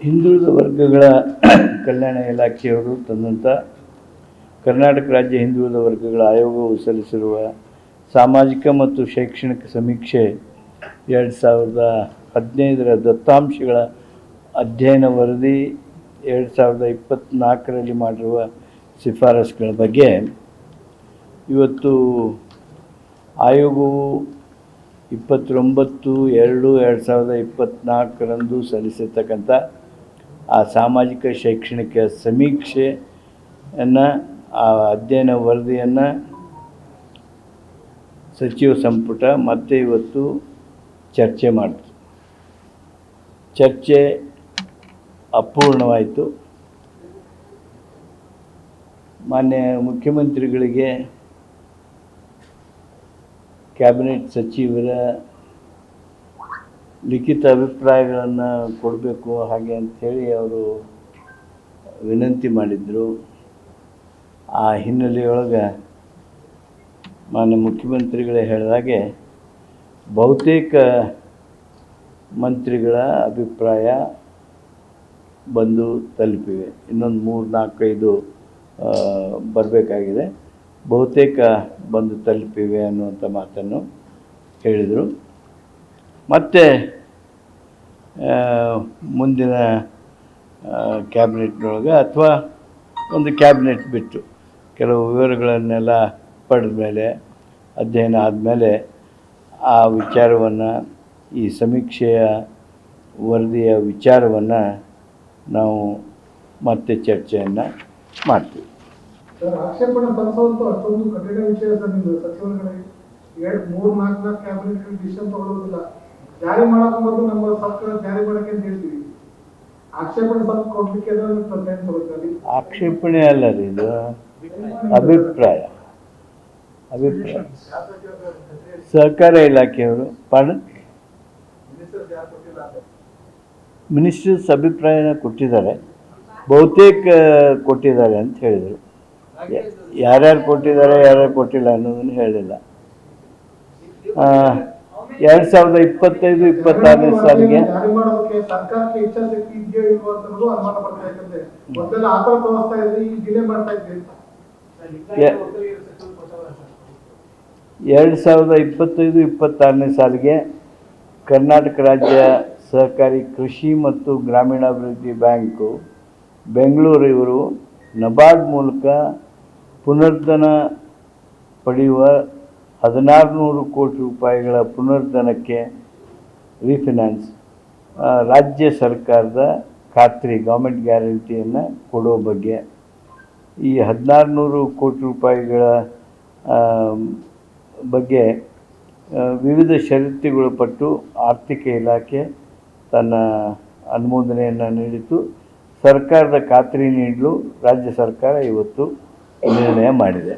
ಹಿಂದುಳಿದ ವರ್ಗಗಳ ಕಲ್ಯಾಣ ಇಲಾಖೆಯವರು ತಂದಂಥ ಕರ್ನಾಟಕ ರಾಜ್ಯ ಹಿಂದುಳಿದ ವರ್ಗಗಳ ಆಯೋಗವು ಸಲ್ಲಿಸಿರುವ ಸಾಮಾಜಿಕ ಮತ್ತು ಶೈಕ್ಷಣಿಕ ಸಮೀಕ್ಷೆ ಎರಡು ಸಾವಿರದ ಹದಿನೈದರ ದತ್ತಾಂಶಗಳ ಅಧ್ಯಯನ ವರದಿ ಎರಡು ಸಾವಿರದ ಇಪ್ಪತ್ತ್ನಾಲ್ಕರಲ್ಲಿ ಮಾಡಿರುವ ಶಿಫಾರಸುಗಳ ಬಗ್ಗೆ ಇವತ್ತು ಆಯೋಗವು ಇಪ್ಪತ್ತೊಂಬತ್ತು ಎರಡು ಎರಡು ಸಾವಿರದ ಇಪ್ಪತ್ತ್ನಾಲ್ಕರಂದು ಸಲ್ಲಿಸಿರ್ತಕ್ಕಂಥ ಆ ಸಾಮಾಜಿಕ ಶೈಕ್ಷಣಿಕ ಸಮೀಕ್ಷೆಯನ್ನು ಆ ಅಧ್ಯಯನ ವರದಿಯನ್ನು ಸಚಿವ ಸಂಪುಟ ಮತ್ತೆ ಇವತ್ತು ಚರ್ಚೆ ಮಾಡಿತು. ಚರ್ಚೆ ಅಪೂರ್ಣವಾಯಿತು. ಮಾನ್ಯ ಮುಖ್ಯಮಂತ್ರಿಗಳಿಗೆ, ಕ್ಯಾಬಿನೆಟ್ ಸಚಿವರ ಲಿಖಿತ ಅಭಿಪ್ರಾಯಗಳನ್ನು ಕೊಡಬೇಕು ಹಾಗೆ ಅಂಥೇಳಿ ಅವರು ವಿನಂತಿ ಮಾಡಿದ್ದರು ಆ ಹಿನ್ನೆಲೆಯೊಳಗೆ ಮಾನ್ಯ ಮುಖ್ಯಮಂತ್ರಿಗಳೇ ಹೇಳಿದಾಗೆ ಬಹುತೇಕ ಮಂತ್ರಿಗಳ ಅಭಿಪ್ರಾಯ ಬಂದು ತಲುಪಿವೆ. ಇನ್ನೊಂದು ಮೂರು ನಾಲ್ಕೈದು ಬರಬೇಕಾಗಿದೆ. ಬಹುತೇಕ ಬಂದು ತಲುಪಿವೆ ಅನ್ನುವಂಥ ಮಾತನ್ನು ಹೇಳಿದರು. ಮತ್ತು ಮುಂದಿನ ಕ್ಯಾಬಿನೆಟ್ನೊಳಗೆ ಅಥವಾ ಒಂದು ಕ್ಯಾಬಿನೆಟ್ ಬಿಟ್ಟು ಕೆಲವು ವಿವರಗಳನ್ನೆಲ್ಲ ಪಡೆದ ಮೇಲೆ, ಅಧ್ಯಯನ ಆದಮೇಲೆ ಆ ವಿಚಾರವನ್ನು, ಈ ಸಮೀಕ್ಷೆಯ ವರದಿಯ ವಿಚಾರವನ್ನು ನಾವು ಮತ್ತೆ ಚರ್ಚೆಯನ್ನು ಮಾಡ್ತೀವಿ. ಅಷ್ಟೊಂದು ಕಠಿಣ ವಿಷಯ ಸರ್ ಮೂರು, ನಾಲ್ಕು ನಾಲ್ಕು ಕ್ಯಾಬಿನೆಟ್ ಡಿಸಿಷನ್ ತಗೊಳ್ಳೋದಿಲ್ಲ ಜಾರಿ ಮಾಡಕ್ ಮೊದಲು ನಮ್ಮ ಸರ್ಕಾರ ಜಾರಿ ಮಾಡಕ್ಕೆ ಅಂತ ಹೇಳ್ತೀವಿ. ಆಕ್ಷೇಪಣೆ ಸ್ವಲ್ಪ ಕೊಡ್ಲಿಕ್ಕೆ ಆಕ್ಷೇಪಣೆ ಅಲ್ಲ ರೀ, ಇದು ಅಭಿಪ್ರಾಯ. ಅಭಿಪ್ರಾಯ. ಸಹಕಾರ ಇಲಾಖೆಯವರು ಪಾಡ ಮಿನಿಸ್ಟರ್ಸ್ ಅಭಿಪ್ರಾಯನ ಕೊಟ್ಟಿದ್ದಾರೆ. ಬಹುತೇಕ ಕೊಟ್ಟಿದ್ದಾರೆ ಅಂತ ಹೇಳಿದರು. ಯಾರ್ಯಾರು ಕೊಟ್ಟಿದ್ದಾರೆ, ಯಾರ್ಯಾರು ಕೊಟ್ಟಿಲ್ಲ ಅನ್ನೋದನ್ನು ಹೇಳಿಲ್ಲ ಎರಡು ಸಾವಿರದ ಇಪ್ಪತ್ತೈದು ಇಪ್ಪತ್ತಾರನೇ ಸಾಲಿಗೆ. ಎರಡ್ ಸಾವಿರದ ಇಪ್ಪತ್ತೈದು ಇಪ್ಪತ್ತಾರನೇ ಸಾಲಿಗೆ ಕರ್ನಾಟಕ ರಾಜ್ಯ ಸಹಕಾರಿ ಕೃಷಿ ಮತ್ತು ಗ್ರಾಮೀಣಾಭಿವೃದ್ಧಿ ಬ್ಯಾಂಕು ಬೆಂಗಳೂರು ಇವರು ನಬಾರ್ಡ್ ಮೂಲಕ ಪುನರ್ಧನ ಪಡೆಯುವ ಹದಿನಾರು ನೂರು ಕೋಟಿ ರೂಪಾಯಿಗಳ ಪುನರ್ಧನಕ್ಕೆ ರೀಫಿನಾನ್ಸ್ ರಾಜ್ಯ ಸರ್ಕಾರದ ಖಾತ್ರಿ ಗೌರ್ಮೆಂಟ್ ಗ್ಯಾರಂಟಿಯನ್ನು ಕೊಡೋ ಬಗ್ಗೆ. ಈ ಹದಿನಾರು ನೂರು ಕೋಟಿ ರೂಪಾಯಿಗಳ ಬಗ್ಗೆ ವಿವಿಧ ಷರತ್ತುಗಳು ಪಟ್ಟು ಆರ್ಥಿಕ ಇಲಾಖೆ ತನ್ನ ಅನುಮೋದನೆಯನ್ನು ನೀಡಿತು ಸರ್ಕಾರದ ಖಾತ್ರಿ ನೀಡಲು ರಾಜ್ಯ ಸರ್ಕಾರ ಇವತ್ತು ನಿರ್ಣಯ ಮಾಡಿದೆ.